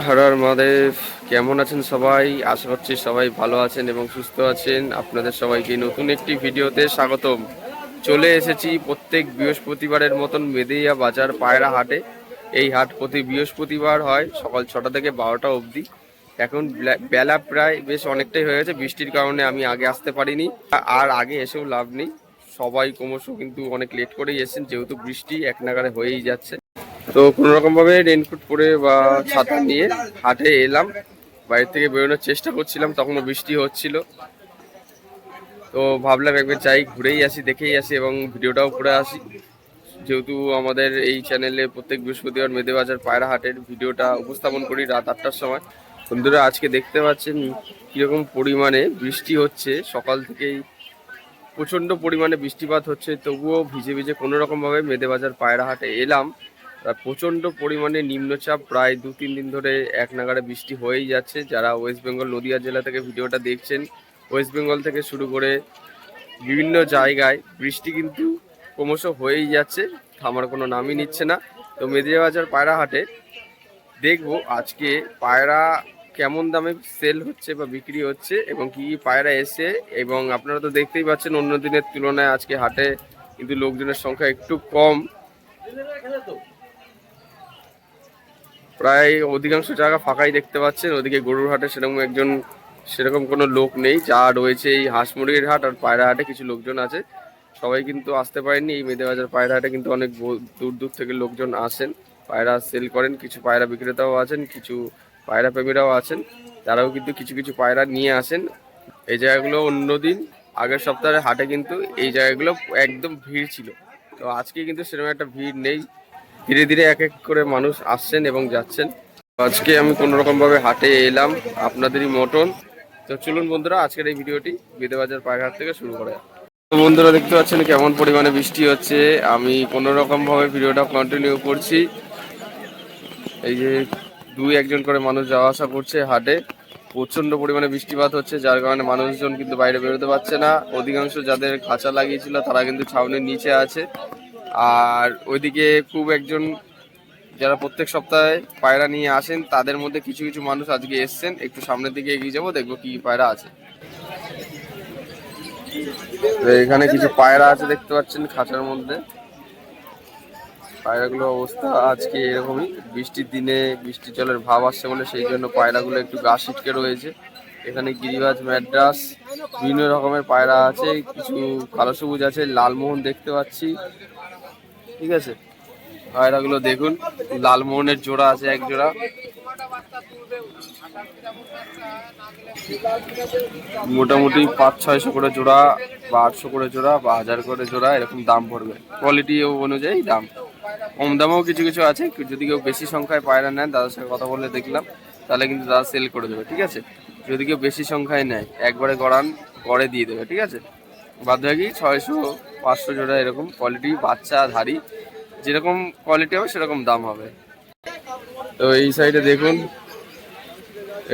বন্ধুরা হরার মহাদেব, কেমন আছেন সবাই? আশা করছি সবাই ভালো আছেন এবং সুস্থ আছেন। আপনাদের সবাইকে নতুন একটি ভিডিওতে স্বাগতম। চলে এসেছি প্রত্যেক বৃহস্পতিবারের মতন মেদেইয়া বাজার পায়রা হাটে। এই হাট প্রতি বৃহস্পতিবার হয়, সকাল ছটা থেকে বারোটা অবধি। এখন বেলা প্রায় বেশ অনেকটাই হয়ে গেছে। বৃষ্টির কারণে আমি আগে আসতে পারিনি, আর আগে এসেও লাভ নেই। সবাই ক্রমশ কিন্তু অনেক লেট করেই এসেছেন, যেহেতু বৃষ্টি এক নাগারে হয়েই যাচ্ছে। তো কোনো রকম ভাবে রেনকোট পরে বা ছাতা নিয়ে হাটে এলাম। বাইরে থেকে বেরোনোর চেষ্টা করছিলাম, তখনও বৃষ্টি হচ্ছিল। তো ভাবলাম একবার যাই, ঘুরেই আসি, দেখেই আসি এবং ভিডিওটাও করে আসি। যেহেতু আমাদের এই চ্যানেলে প্রত্যেক বৃহস্পতিবার মেদে বাজার পায়রা হাটের ভিডিওটা উপস্থাপন করি রাত আটটার সময়। বন্ধুরা, আজকে দেখতে পাচ্ছেন কীরকম পরিমাণে বৃষ্টি হচ্ছে। সকাল থেকেই প্রচণ্ড পরিমাণে বৃষ্টিপাত হচ্ছে। তবুও ভিজে ভিজে কোনো রকমভাবে মেদে বাজার পায়রা হাটে এলাম। প্রচণ্ড পরিমাণে নিম্নচাপ, প্রায় দু, তিন দিন ধরে এক নাগারে বৃষ্টি হয়েই যাচ্ছে। যারা ওয়েস্ট বেঙ্গল নদিয়া জেলা থেকে ভিডিওটা দেখছেন ওয়েস্ট বেঙ্গল থেকে শুরু করে বিভিন্ন জায়গায় বৃষ্টি কিন্তু ক্রমশ হয়েই যাচ্ছে, থামার কোনো নামই নিচ্ছে না। তো মেদিয়া বাজার পায়রা হাটে দেখব আজকে পায়রা কেমন দামে সেল হচ্ছে বা বিক্রি হচ্ছে এবং কি কি পায়রা এসে এবং আপনারা তো দেখতেই পাচ্ছেন অন্য দিনের তুলনায় আজকে হাটে কিন্তু লোকজনের সংখ্যা একটু কম। প্রায় অধিকাংশ জায়গা ফাঁকাই দেখতে পাচ্ছেন। ওদিকে গরুর হাটে সেরকম একজন, সেরকম কোনো লোক নেই। যা রয়েছে এই হাঁস মুরগির হাট আর পায়রা হাটে কিছু লোকজন আছে। সবাই কিন্তু আসতে পারেনি এই মেদে বাজার পায়রা হাটে কিন্তু অনেক দূর দূর থেকে লোকজন আসেন। পায়রা সেল করেন। কিছু পায়রা বিক্রেতাও আছেন, কিছু পায়রা প্রেমীরাও আছেন। তারাও কিন্তু কিছু কিছু পায়রা নিয়ে আসেন। এই জায়গাগুলো অন্যদিন, আগের সপ্তাহে হাটে কিন্তু এই জায়গাগুলো একদম ভিড় ছিল। তো আজকে কিন্তু সেরকম একটা ভিড় নেই। ধীরে ধীরে এক এক করে মানুষ আসছেন এবং যাচ্ছেন। আজকে আমি কোনো রকম ভাবে হাটে এলাম, আপনাদেরই মটন। তো চলুন বন্ধুরা, আজকের এই ভিডিওটি বেদেবাজার পায়রহাট থেকে শুরু করা বন্ধুরা, দেখতে পাচ্ছেন কেমন পরিমাণে বৃষ্টি হচ্ছে। আমি কোনো রকম ভাবে ভিডিওটা কন্টিনিউ করছি। এই যে দুই একজন করে মানুষ যাওয়া আসা করছে হাটে। প্রচণ্ড পরিমাণে বৃষ্টিপাত হচ্ছে, যার কারণে মানুষজন কিন্তু বাইরে বেরোতে পারছে না। অধিকাংশ যাদের খাঁচা লাগিয়েছিল, তারা কিন্তু ছাউনির নিচে আছে। আর ওইদিকে খুব একজন, যারা প্রত্যেক সপ্তাহে পায়রা নিয়ে আসেন, তাদের মধ্যে কিছু কিছু মানুষ আজকে এসছেন। একটু সামনের দিকে এগিয়ে যাব, দেখব কি পায়রা আছে। এখানে কিছু পায়রা আছে দেখতে পাচ্ছেন খাঁচার মধ্যে। পায়রাগুলো অবস্থা আজকে এরকমই। বৃষ্টির দিনে বৃষ্টি জলের ভাব আসছে বলে সেই জন্য পায়রাগুলো একটু গা ছিটকে রয়েছে। এখানে গিরিবাজ, ম্যাড্রাস, বিভিন্ন রকমের পায়রা আছে। কিছু কালো সবুজ আছে, লালমোহন দেখতে পাচ্ছি। ঠিক আছে? পায়রাগুলো দেখুন, লালমোহনের জোড়া আছে এক জোড়া। মোটামুটি পাঁচ, ছয়শো করে জোড়া বা আটশো করে জোড়া বা হাজার করে জোড়া এরকম দাম পড়বে। কোয়ালিটি অনুযায়ী দাম। কম দামেও কিছু কিছু আছে, যদি কেউ বেশি সংখ্যায় পায়রা নেন, দাদার সাথে কথা বলে দেখলাম, তাহলে কিন্তু দাদা সেল করে দেবে, ঠিক আছে? যদি কেউ বেশি সংখ্যায় নেয়, একবারে গড়ান, গড়ে দিয়ে দেবে, ঠিক আছে? বাদ বাকি ছয়শো, পাঁচশো জোড়া এরকম কোয়ালিটি বাচ্চা ধারি যেরকম কোয়ালিটি হবে সেরকম দাম হবে। তো এই সাইডে দেখুন,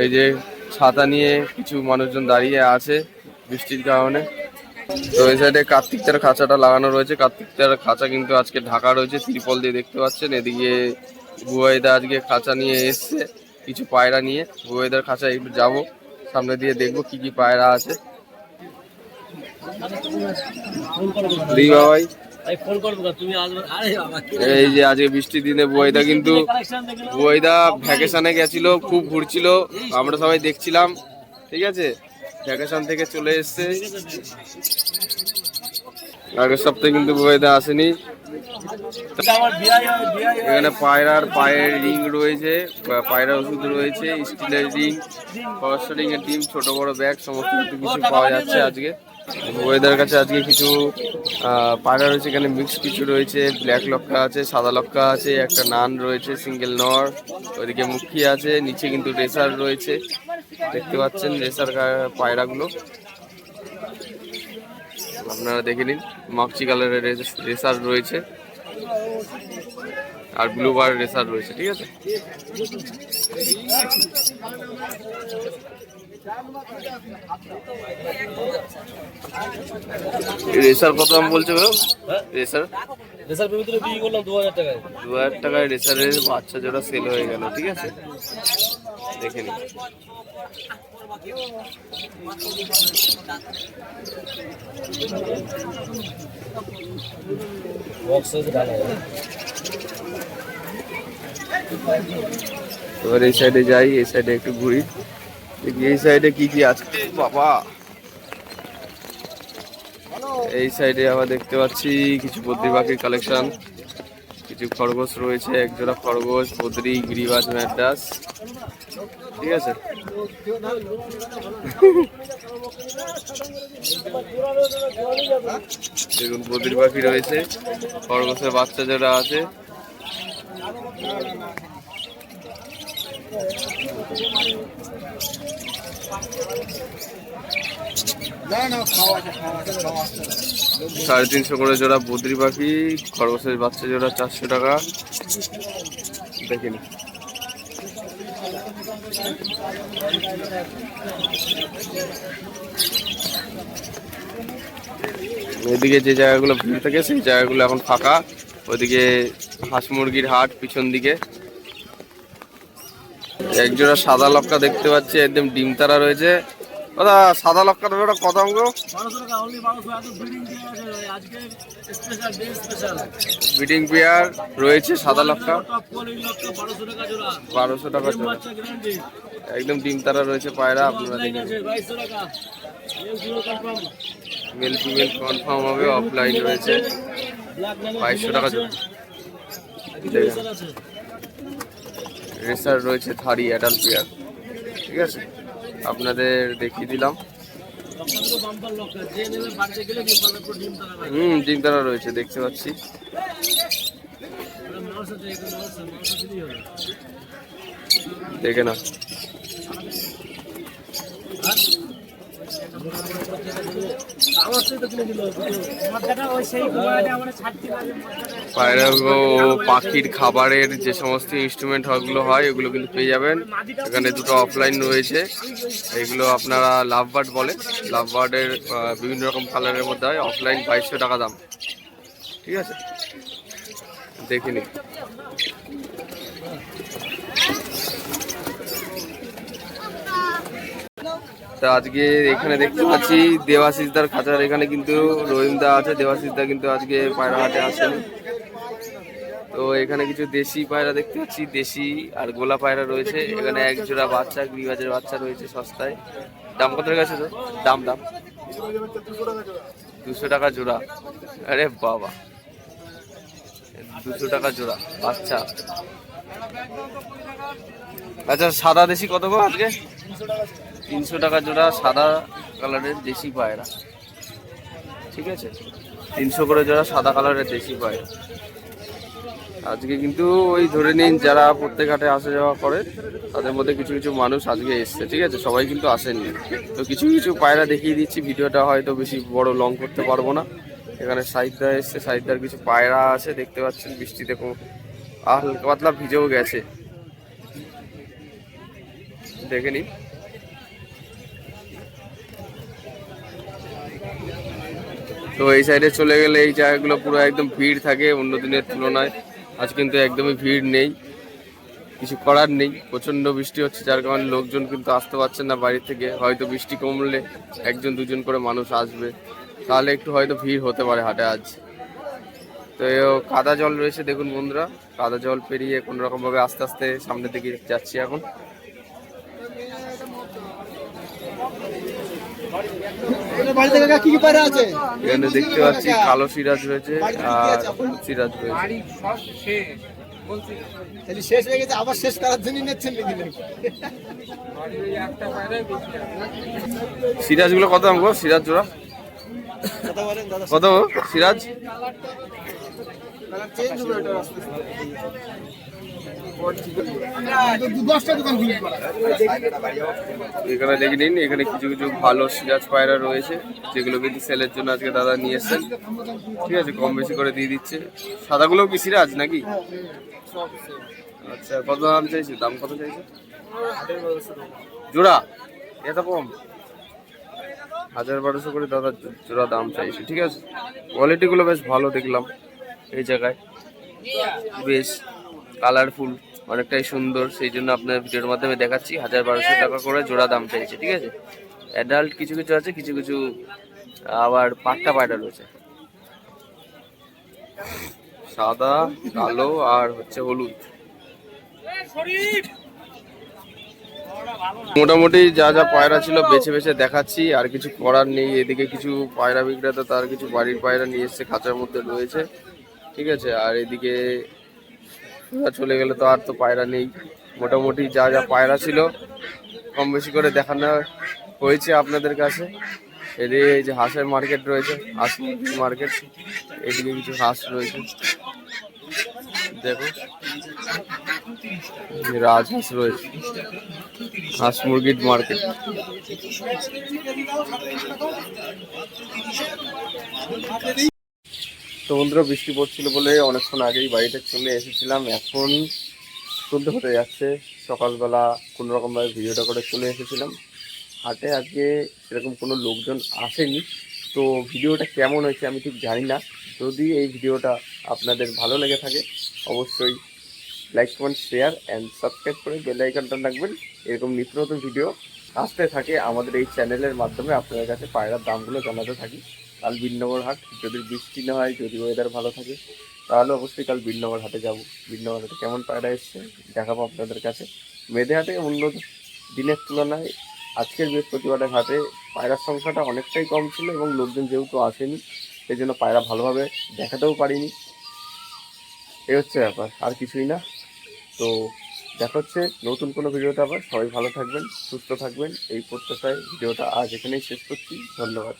এই যে ছাতা নিয়ে কিছু মানুষজন দাঁড়িয়ে আছে বৃষ্টির কারণে। তো এই সাইডে কার্তিকটার খাঁচাটা লাগানো রয়েছে। কার্তিকটার খাঁচা কিন্তু আজকে ঢাকা রয়েছে, ত্রিপল দিয়ে দেখতে পাচ্ছেন। এদিকে বুয়াইদা আজকে খাঁচা নিয়ে এসছে, কিছু পায়রা নিয়ে। বুয়াইদার খাঁচা একটু যাব, সামনে দিয়ে দেখব কি কি পায়রা আছে। এই যে আজকে বৃষ্টির দিনে বুয়াইদা কিন্তু বুয়াইদা ভ্যাকেশনে গেছিল খুব ঘুরছিল। আমরা সবাই দেখছিলাম ঠিক আছে? ভ্যাকেশন থেকে চলে এসছে। আগের সপ্তাহে কিন্তু বুয়াইদা আসেনি। এখানে পায়রার পায়ের রিং রয়েছে পায়রা ওষুধ রয়েছে, স্টিলের রিং ফরেস্ট রিং এর ডিম ছোট বড় ব্যাগ, সমস্ত কিছু কিছু পাওয়া যাচ্ছে আজকে। ওয়েদার কাছে আজকে কিছু পায়রা রয়েছে, এখানে মিক্স কিছু রয়েছে ব্ল্যাক লক্কা আছে, সাদা লক্কা আছে, একটা নান রয়েছে সিঙ্গেল নর, ওইদিকে মুখী আছে, নিচে কিন্তু রেসার রয়েছে। দেখতে পাচ্ছেন রেসার পায়রাগুলো। আপনারা দেখে নিন। মাকচি কালারের রেসার রয়েছে। আর ব্লু বার রেসার রয়েছে ঠিক আছে? রেসার কত দাম বলছে রেসার? রেসার তুলে বিক্রি করলাম দু হাজার টাকায়। দু হাজার টাকায় রেসারের বাচ্চা জোড়া সেল হয়ে গেল ঠিক আছে? দেখে নি বক্স আছে ডালা এবার এই সাইডে যাই এই সাইডে একটু ঘুরি। দেখি এই সাইডে কি কি আছে। বাবা। এই সাইডে আবার দেখতে পাচ্ছি কিছু বদ্রি পাখির কালেকশন কিছু খরগোশ রয়েছে একজোড়া খরগোশ, বদ্রি, গিরিবাজ ম্যাডাস ঠিক আছে? দেখুন বদ্রি পাখি রয়েছে, খরগোশের বাচ্চা যারা আছে। সাড়ে তিনশো করে জোড়া বদ্রি পাখি, খরগোশের বাচ্চা জোড়া চারশো টাকা। দেখিনি এদিকে যে জায়গাগুলো ভিড় থাকে, সেই জায়গাগুলো এখন ফাঁকা। ওইদিকে হাঁস মুরগির হাট পিছন দিকে। একজোড়া সাদা লক্কা দেখতে পাচ্ছি, একদম ডিম তারা রয়েছে। দাদা, সাদা দেবে ওটা কত অঙ্ক ব্রিডিং পেয়ার রয়েছে, সাদা লক্ষ্য বারোশো টাকা একদম ডিম তারা রয়েছে, পায়রা, আপনারা মেল ফিমেল কনফার্ম হবে অফলাইন রয়েছে। বাইশশো টাকা রেসার রয়েছে থারি অ্যাডাল্ট পেয়ার ঠিক আছে? আপনাদের দেখিয়ে দিলাম। হুম ডিম তারা রয়েছে দেখতে পাচ্ছি। দেখে না Thank তো পায়রাগুলো পাখির খাবারের যে সমস্ত ইনস্ট্রুমেন্টগুলো হয়, এগুলো কিন্তু পেয়ে যাবেন। এখানে দুটো অফলাইন রয়েছে। এগুলো আপনারা লাভ বার্ড বলে। লাভ বার্ডের বিভিন্ন রকম কালারের মধ্যে হয়। অফলাইন বাইশশো টাকা দাম। ঠিক আছে? দেখিনি তা আজকে এখানে দেখতে পাচ্ছি দেবাশিসদার খাঁচার, এখানে কিন্তু রহিমদা আছে, দেবাশিসদা কিন্তু আজকে পায়রা হাটে আসেন। তো এখানে কিছু দেশি পায়রা দেখতে পাচ্ছি, দেশি আর গোলা পায়রা রয়েছে। এখানে এক জোড়া বাচ্চা গিরিবাজের বাচ্চা রয়েছে সস্তায়। দাম কত গেছে তো দাম দাম। দুশো টাকা জোড়া। আরে বাবা। দুশো টাকা জোড়া বাচ্চা। আচ্ছা সাদা দেশি কত গো আজকে? তিনশো টাকা জোড়া সাদা কালারের দেশি পায়রা। ঠিক আছে? তিনশো করে জোড়া সাদা কালারের দেশি পায়রা। আজকে কিন্তু ওই ধরে নিন যারা প্রত্যেক হাটে আসা যাওয়া করে তাদের মধ্যে কিছু কিছু মানুষ আজকে এসছে ঠিক আছে? সবাই কিন্তু আসেননি। তো কিছু কিছু পায়রা দেখিয়ে দিচ্ছি ভিডিওটা হয়তো বেশি বড় লং করতে পারব না। এখানে সাইদা এসছে সাইদার কিছু পায়রা আছে দেখতে পাচ্ছেন বৃষ্টিতে আহ, হালকা পাতলা ভিজেও গেছে। দেখে নিন। তো এই সাইডে চলে গেলে এই জায়গাগুলো পুরো একদম ভিড় থাকে অন্য দিনের তুলনায়। আজ কিন্তু একদমই ভিড় নেই। কিছু করার নেই। প্রচণ্ড বৃষ্টি হচ্ছে, যার কারণে লোকজন কিন্তু আসতে পারছেন না বাড়ি থেকে। হয়তো বৃষ্টি কমলে একজন, দুজন করে মানুষ আসবে। তাহলে একটু হয়তো ভিড় হতে পারে হাটে আজ। তো কাদা জল রয়েছে, দেখুন বন্ধুরা। কাদা জল পেরিয়ে কোনো রকম আস্তে আস্তে সামনের দিকে যাচ্ছি এখন বাড়িতে কাকা কি কি পায়রা আছে এখানে দেখতে পাচ্ছি কালো সিরাজ রয়েছে আর সিরাজ রয়েছে। তাহলে শেষ হয়ে গেছে আবার শেষ করার জন্য নিচ্ছেন নাকি নাকি? সিরাজগুলো কত দাম গো? সিরাজ জোড়া? কথা বলেন দাদা। কত সিরাজ? এখানে দেখে নিন, এখানে কিছু কিছু ভালো সিরাজ পায়রা রয়েছে যেগুলো কিন্তু সেলের জন্য আজকে দাদা নিয়ে এসেছেন। ঠিক আছে, কম বেশি করে দিয়ে দিচ্ছে। সাদাগুলো কি সিরাজ নাকি? আচ্ছা কত দাম চাইছে? দাম কত চাইছে? জোড়া, এত কম? হাজার বারোশো করে দাদা জোড়া দাম চাইছে, ঠিক আছে। কোয়ালিটিগুলো বেশ ভালো দেখলাম এই জায়গায়। বেশ কালারফুল অনেকটাই সুন্দর, সেই জন্য আপনার ভিডিওর মাধ্যমে দেখাচ্ছি। হাজার বারোশো টাকা করে জোড়া দাম চাইছে, ঠিক আছে? অ্যাডাল্ট কিছু কিছু আছে, কিছু কিছু, আবার পাট্টা পায়রা রয়েছে। সাদা, কালো আর হচ্ছে হলুদ। মোটামুটি যা যা পায়রা ছিল বেছে বেছে দেখাচ্ছি, আর কিছু করার নেই। এদিকে কিছু পায়রা বিক্রেতা, তার কিছু বাড়ির পায়রা নিয়ে এসছে, খাঁচার মধ্যে রয়েছে, ঠিক আছে? আর এদিকে সোজা চলে গেলে তো আর তো পায়রা নেই। মোটামুটি যা যা পায়রা ছিল, কম বেশি করে দেখানো হয়েছে আপনাদের কাছে। এদিকে এই যে হাঁসের মার্কেট রয়েছে, হাঁস মার্কেট, এদিকে কিছু হাঁস রয়েছে। দেখো রাজহাঁস রয়েছে, হাঁস মুরগির মার্কেট। তো বন্ধুরা বৃষ্টি পড়ছিল বলে অনেকক্ষণ আগেই বাড়িতে চলে এসেছিলাম। এখন সন্ধ্যে হতে যাচ্ছে। সকালবেলা কোনো রকমভাবে ভিডিওটা করে চলে এসেছিলাম। হাটে আজকে সেরকম কোনো লোকজন আসেনি। তো ভিডিওটা কেমন হয়েছে আমি ঠিক জানি না। যদি এই ভিডিওটা আপনাদের ভালো লেগে থাকে, অবশ্যই like comment share and subscribe করে বেল আইকনটা রাখবেন। এরকম নিত্য নতুন ভিডিও আসতে থাকে আমাদের এই চ্যানেলের মাধ্যমে। আপনাদের কাছে পায়রার দামগুলো জানাতে থাকি। কাল বিনগর হাট। যদি বৃষ্টি না হয়, যদি ওয়েদার ভালো থাকে, তাহলে অবশ্যই কাল বিনগর হাটে যাব। বিনগর হাটে কেমন পায়রা এসছে, দেখাবো আপনাদের কাছে। মেদে হাটে অন্য দিনের তুলনায় আজকের বৃহস্পতিবারের হাটে পায়রার সংখ্যাটা অনেকটাই কম ছিল এবং লোকজন যেহেতু আসেনি সেই জন্য পায়রা ভালোভাবে দেখাতেও পারিনি। এই হচ্ছে ব্যাপার, আর কিছুই না। তো দেখা হচ্ছে নতুন কোনো ভিডিওতে আবার। সবাই ভালো থাকবেন, সুস্থ থাকবেন। এই প্রত্যাশায় ভিডিওটা আজ এখানেই শেষ করছি। ধন্যবাদ।